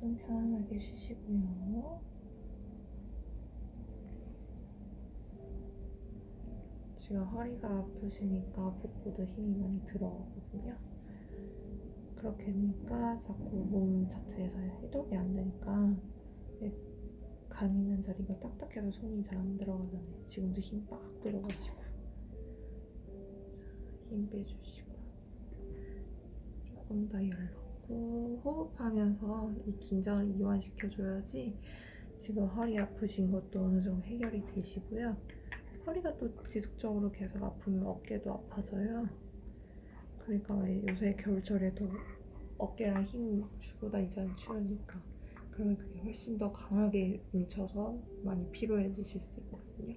숨 편안하게 쉬시고요. 지금 허리가 아프시니까 복부도 힘이 많이 들어가거든요. 그렇게 되니까 자꾸 몸 자체에서 해독이 안 되니까 이간 있는 자리가 딱딱해서 손이 잘 안 들어가잖아요. 지금도 힘 빡 들어가시고 자, 힘 빼주시고 조금 더 열놓고 호흡하면서 이 긴장을 이완시켜줘야지 지금 허리 아프신 것도 어느 정도 해결이 되시고요. 허리가 또 지속적으로 계속 아프면 어깨도 아파져요. 그러니까 왜 요새 겨울철에도 어깨랑 힘 주고 다니잖아요. 추우니까. 그러면 그게 훨씬 더 강하게 뭉쳐서 많이 피로해지실 수 있거든요.